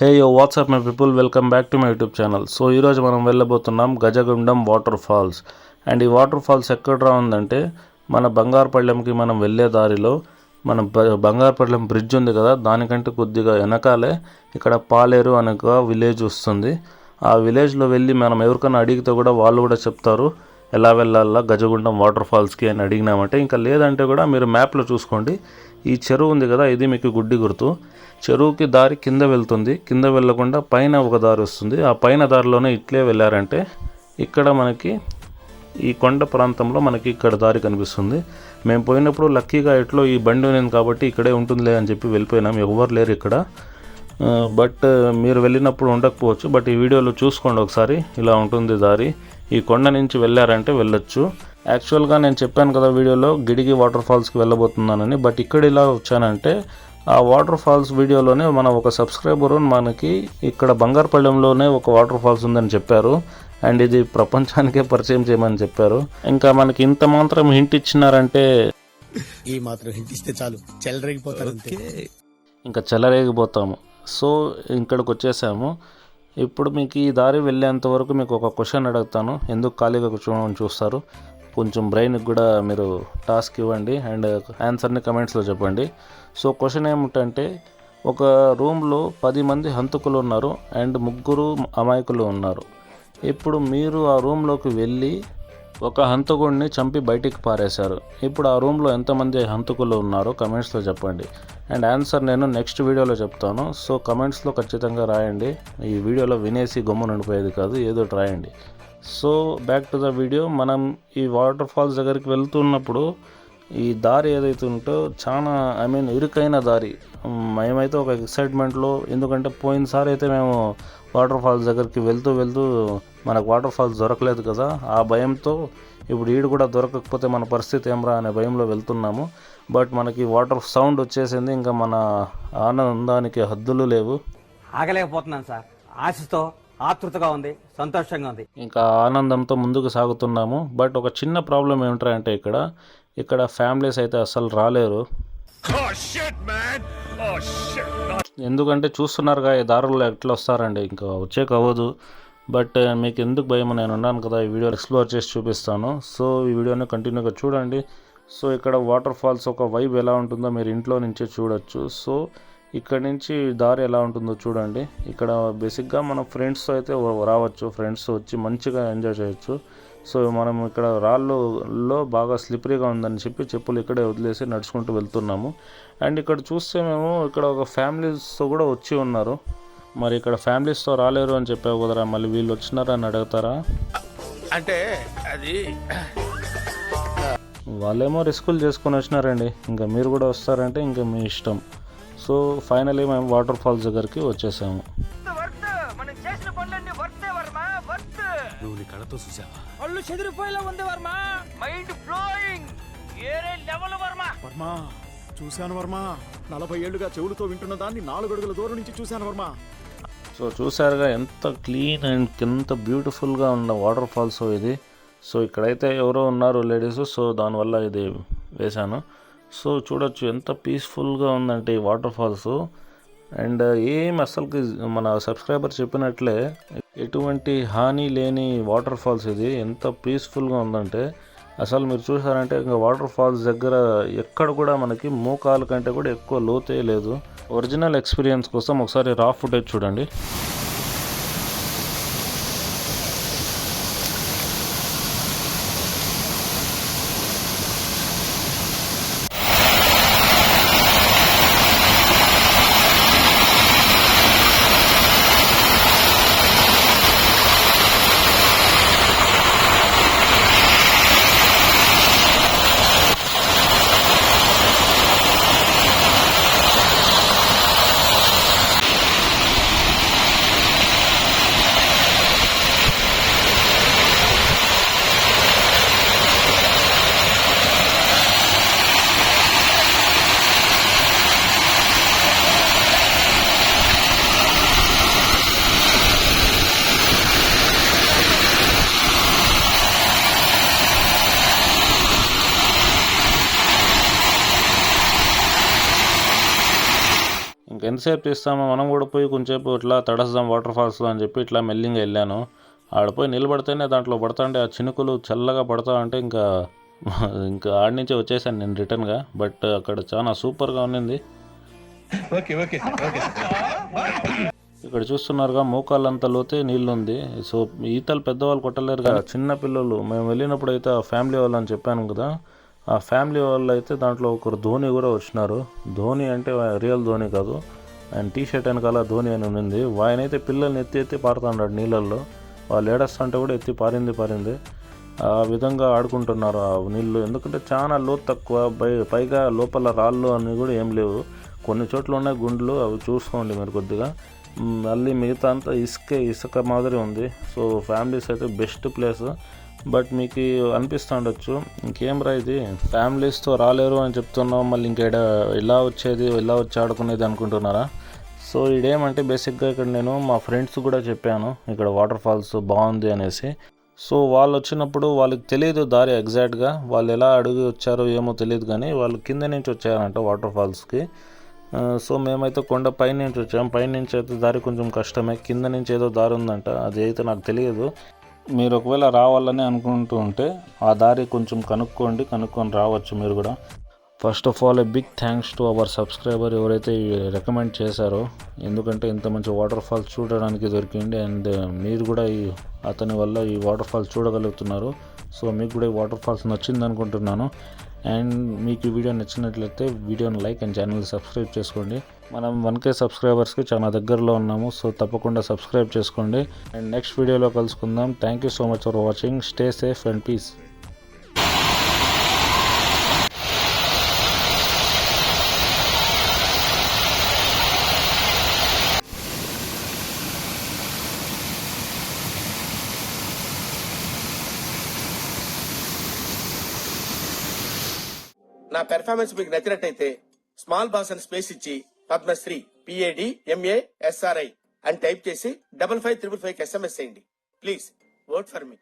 Hey yo what's up my people welcome back to my YouTube channel so ఈరోజు మనం వెళ్ళబోతున్నాం Gajagundam water falls. And ఈ water falls ఎక్కడ ఉందంటే మన బంగారపల్లెంకి మనం వెళ్ళే దారిలో మన బంగారపల్లెం బ్రిడ్జ్ ఉంది కదా దానికంటే కొద్దిగా వెనకాలే ఇక్కడ పాలేరు అనే ఒక విలేజ్ వస్తుంది. ఆ విలేజ్లో వెళ్ళి మనం ఎవరికైనా అడిగితే కూడా వాళ్ళు కూడా చెప్తారు ఎలా వెళ్ళాలా గజగుండం వాటర్ ఫాల్స్కి అని అడిగినామంటే ఇంకా లేదంటే కూడా మీరు మ్యాప్లో చూసుకోండి. ఈ చెరువు ఉంది కదా ఇది మీకు గుడ్డి గుర్తు. చెరువుకి దారి కింద వెళ్తుంది. కింద వెళ్ళకుండా పైన ఒక దారి వస్తుంది. ఆ పైన దారిలోనే ఇట్లే వెళ్ళారంటే ఇక్కడ మనకి ఈ కొండ ప్రాంతంలో మనకి ఇక్కడ దారి కనిపిస్తుంది. మేము పోయినప్పుడు లక్కీగా ఎట్లో ఈ బండి ఉంది కాబట్టి ఇక్కడే ఉంటుందిలే అని చెప్పి వెళ్ళిపోయినాం. ఎవరు లేరు ఇక్కడ. బట్ మీరు వెళ్ళినప్పుడు ఉండకపోవచ్చు. బట్ ఈ వీడియోలో చూసుకోండి ఒకసారి. ఇలా ఉంటుంది దారి. ఈ కొండ నుంచి వెళ్ళారంటే వెళ్ళొచ్చు. యాక్చువల్గా నేను చెప్పాను కదా వీడియోలో గిడిగి వాటర్ ఫాల్స్కి వెళ్ళబోతున్నానని బట్ ఇక్కడ ఇలా వచ్చానంటే ఆ వాటర్ ఫాల్స్ వీడియోలోనే మన ఒక సబ్స్క్రైబర్ మనకి ఇక్కడ బంగారుపల్లెంలోనే ఒక వాటర్ ఫాల్స్ ఉందని చెప్పారు. అండ్ ఇది ప్రపంచానికే పరిచయం చేయమని చెప్పారు. ఇంకా మనకి ఇంత మాత్రం హింట్ ఇచ్చినారంటే ఈ మాత్రం హింట్ ఇస్తే చాలు. చెలరేగిపోతారు అంతే ఇంకా చెలరేగిపోతాము. సో ఇక్కడికి వచ్చేసాము. ఇప్పుడు మీకు ఈ దారి వెళ్ళేంత వరకు మీకు ఒక క్వశ్చన్ అడుగుతాను. ఎందుకు ఖాళీగా కూర్చోమని చూస్తారు? కొంచెం బ్రెయిన్కి కూడా మీరు టాస్క్ ఇవ్వండి అండ్ ఆన్సర్ని కమెంట్స్లో చెప్పండి. సో క్వశ్చన్ ఏమిటంటే ఒక రూమ్లో పది మంది హంతకులు ఉన్నారు అండ్ ముగ్గురు అమాయకులు ఉన్నారు. ఇప్పుడు మీరు ఆ రూమ్లోకి వెళ్ళి ఒక హంతకుడిని చంపి బయటికి పారేశారు. ఇప్పుడు ఆ రూమ్లో ఎంతమంది హంతకులు ఉన్నారో కమెంట్స్లో చెప్పండి. అండ్ ఆన్సర్ నేను నెక్స్ట్ వీడియోలో చెప్తాను. సో కమెంట్స్లో ఖచ్చితంగా రాయండి. ఈ వీడియోలో వినేసి గమ్మునండిపోయేది కాదు ఏదో రాయండి. So back to the video మనం ఈ వాటర్ ఫాల్స్ దగ్గరికి వెళ్తున్నప్పుడు ఈ దారి ఏదైతే ఉంటో చాలా ఐ మీన్ ఇరుకైన దారి. మేమైతే ఒక ఎక్సైట్మెంట్లో ఎందుకంటే పోయినసారి అయితే మేము వాటర్ ఫాల్స్ దగ్గరికి వెళ్తూ వెళ్తూ మనకు వాటర్ ఫాల్స్ దొరకలేదు కదా. ఆ భయంతో ఇప్పుడు ఈడు కూడా దొరకకపోతే మన పరిస్థితి ఏమరా అనే భయంలో వెళ్తున్నాము. బట్ మనకి వాటర్ సౌండ్ వచ్చేసింది ఇంకా మన ఆనందానికి హద్దులు లేవు. ఆగలేకపోతున్నాను సార్. ఆశతో ఆతృతగా ఉంది సంతోషంగా ఉంది. ఇంకా ఆనందంతో ముందుకు సాగుతున్నాము. బట్ ఒక చిన్న ప్రాబ్లం ఏమిటంటే ఇక్కడ ఇక్కడ ఫ్యామిలీస్ అయితే అస్సలు రాలేరు. ఎందుకంటే చూస్తున్నారుగా ఈ దారుల్లో ఎట్లా వస్తారండి ఇంకా వచ్చేకి అవ్వదు. బట్ మీకు ఎందుకు భయం నేను ఉన్నాను కదా ఈ వీడియో ఎక్స్ప్లోర్ చేసి చూపిస్తాను. సో ఈ వీడియోని కంటిన్యూగా చూడండి. సో ఇక్కడ వాటర్ ఫాల్స్ ఒక వైబ్ ఎలా ఉంటుందో మీరు ఇంట్లో నుంచే చూడొచ్చు. సో ఇక్కడ నుంచి దారి ఎలా ఉంటుందో చూడండి. ఇక్కడ బేసిక్గా మన ఫ్రెండ్స్తో అయితే రావచ్చు. ఫ్రెండ్స్ వచ్చి మంచిగా ఎంజాయ్ చేయొచ్చు. సో మనం ఇక్కడ రాళ్ళలో బాగా స్లిప్పరీగా ఉందని చెప్పి చెప్పులు ఇక్కడే వదిలేసి నడుచుకుంటూ వెళ్తున్నాము. అండ్ ఇక్కడ చూస్తే మేము ఇక్కడ ఒక ఫ్యామిలీస్తో కూడా వచ్చి ఉన్నారు. మరి ఇక్కడ ఫ్యామిలీస్తో రాలేరు అని చెప్పావు కదరా. మళ్ళీ వీళ్ళు వచ్చినారా అని అడుగుతారా? అంటే అది వాళ్ళేమో రిస్కులు చేసుకొని వచ్చినారండి. ఇంకా మీరు కూడా వస్తారంటే ఇంకా మీ ఇష్టం. సో ఫైనలీ మేము వాటర్ ఫాల్స్ దగ్గరికి వచ్చేసాము. వర్త్ మనం చేసిన పనులన్నీ వర్తే వర్మ? వర్త్ నువ్వు నీ కళ్ళతో చూసావా? పళ్ళు చెదిరిపోయేలా ఉంది వర్మ. మైండ్ బ్లోయింగ్ ఏరే లెవెల్ వర్మ. వర్మ చూశాను వర్మ. నలభై ఏళ్ళుగా చెవులతో వింటున్న దాన్ని నాలుగు అడుగుల దూరం నుంచి చూశాను వర్మ. సో చూసారుగా ఎంత క్లీన్ అండ్ ఎంత బ్యూటిఫుల్గా ఉన్న వాటర్ ఫాల్స్ ఇది. సో ఇక్కడైతే ఎవరో ఉన్నారు లేడీస్ సో దానివల్ల ఇది వేశాను. సో చూడొచ్చు ఎంత పీస్ఫుల్గా ఉందంటే ఈ వాటర్ ఫాల్స్ అండ్ ఏం అసలుకి మన సబ్స్క్రైబర్ చెప్పినట్లే ఎటువంటి హాని లేని వాటర్ ఫాల్స్ ఇది. ఎంత పీస్ఫుల్గా ఉందంటే అసలు మీరు చూసారంటే ఇంకా వాటర్ ఫాల్స్ దగ్గర ఎక్కడ కూడా మనకి మోకాల కంటే కూడా ఎక్కువ లోతే లేదు. ఒరిజినల్ ఎక్స్పీరియన్స్ కోసం ఒకసారి రా ఫుటేజ్ చూడండి. ఎంతసేపు తీస్తామో మనం కూడా పోయి కొంచెంసేపు ఇట్లా తడస్తాం వాటర్ ఫాల్స్లో అని చెప్పి ఇట్లా మెల్లింగా వెళ్ళాను. ఆడపోయి నిలబడితేనే దాంట్లో పడతాంటే ఆ చినుకులు చల్లగా పడతా అంటే ఇంకా ఇంకా ఆడి నుంచే వచ్చేసాను నేను రిటర్న్గా. బట్ అక్కడ చాలా సూపర్గా ఉన్నింది. ఇక్కడ చూస్తున్నారుగా మోకాళ్ళంత లోతే నీళ్ళు ఉంది సో ఈతలు పెద్దవాళ్ళు కొట్టలేరు కదా చిన్న పిల్లలు. మేము వెళ్ళినప్పుడు అయితే ఆ ఫ్యామిలీ వాళ్ళు అని చెప్పాను కదా. ఆ ఫ్యామిలీ వాళ్ళు అయితే దాంట్లో ఒకరు ధోని కూడా వచ్చినారు. ధోని అంటే రియల్ ధోని కాదు. ఆయన టీ షర్ట్ వెనకాల ధోని అని ఉంది ఆయన అయితే పిల్లల్ని ఎత్తి ఎత్తి పారుతున్నాడు నీళ్ళల్లో. వాళ్ళు ఏడస్తుంటే కూడా ఎత్తి పారింది పారింది. ఆ విధంగా ఆడుకుంటున్నారు ఆ నీళ్ళు. ఎందుకంటే చాలా లోతు తక్కువ పై పైగా లోపల రాళ్ళు అని కూడా ఏం లేవు. కొన్ని చోట్ల ఉన్నాయి గుండ్లు అవి చూసుకోండి మీరు కొద్దిగా. మళ్ళీ మిగతా అంతా ఇసుకే ఇసుక మాదిరి ఉంది. సో ఫ్యామిలీస్ అయితే బెస్ట్ ప్లేస్. బట్ మీకు అనిపిస్తూ ఉండొచ్చు ఇంకేం రా ఇది? ఫ్యామిలీస్తో రాలేరు అని చెప్తున్నాం మళ్ళీ ఇంకేడ ఇలా వచ్చేది? ఇలా వచ్చి ఆడుకునేది అనుకుంటున్నారా? సో ఇదేమంటే బేసిక్గా ఇక్కడ నేను మా ఫ్రెండ్స్ కూడా చెప్పాను. ఇక్కడ వాటర్ ఫాల్స్ బాగుంది అనేసి. సో వాళ్ళు వచ్చినప్పుడు వాళ్ళకి తెలియదు దారి ఎగ్జాక్ట్గా వాళ్ళు ఎలా అడుగు వచ్చారో ఏమో తెలియదు కానీ వాళ్ళు కింద నుంచి వచ్చారంట వాటర్ ఫాల్స్కి సో మేమైతే కొండ పైనుంచి వచ్చాం. పైనుంచి అయితే దారి కొంచెం కష్టమే. కింద నుంచి ఏదో దారి ఉందంట. అది అయితే నాకు తెలియదు. మీరు ఒకవేళ రావాలని అనుకుంటూ ఉంటే ఆ దారి కొంచెం కనుక్కోండి కనుక్కొని రావచ్చు మీరు కూడా. First of all a big thanks to our subscriber ఎవరైతే రికమెండ్ చేశారో ఎందుకంటే ఇంత మంచి వాటర్ ఫాల్స్ చూడడానికి దొరికింది అండ్ మీరు కూడా ఈ అతని వల్ల ఈ వాటర్ ఫాల్స్ చూడగలుగుతున్నారు. సో మీకు కూడా ఈ వాటర్ ఫాల్స్ నచ్చింది అనుకుంటున్నాను. అండ్ మీకు ఈ వీడియో నచ్చినట్లయితే వీడియోని లైక్ అండ్ ఛానల్ సబ్స్క్రైబ్ చేసుకోండి. మనం వన్ కే సబ్స్క్రైబర్స్కి చాలా దగ్గరలో ఉన్నాము సో తప్పకుండా సబ్స్క్రైబ్ చేసుకోండి. అండ్ నెక్స్ట్ వీడియోలో కలుసుకుందాం. Thank you so much for watching stay safe and peace నా పెర్ఫార్మెన్స్ మీకు నచ్చినట్టయితే స్మాల్ బాస్ అని స్పేస్ ఇచ్చి పద్మశ్రీ పిఏడి ఎంఏ ఎస్ఆర్ఐ అని టైప్ చేసి double five triple five SMS చేయండి. Please vote for me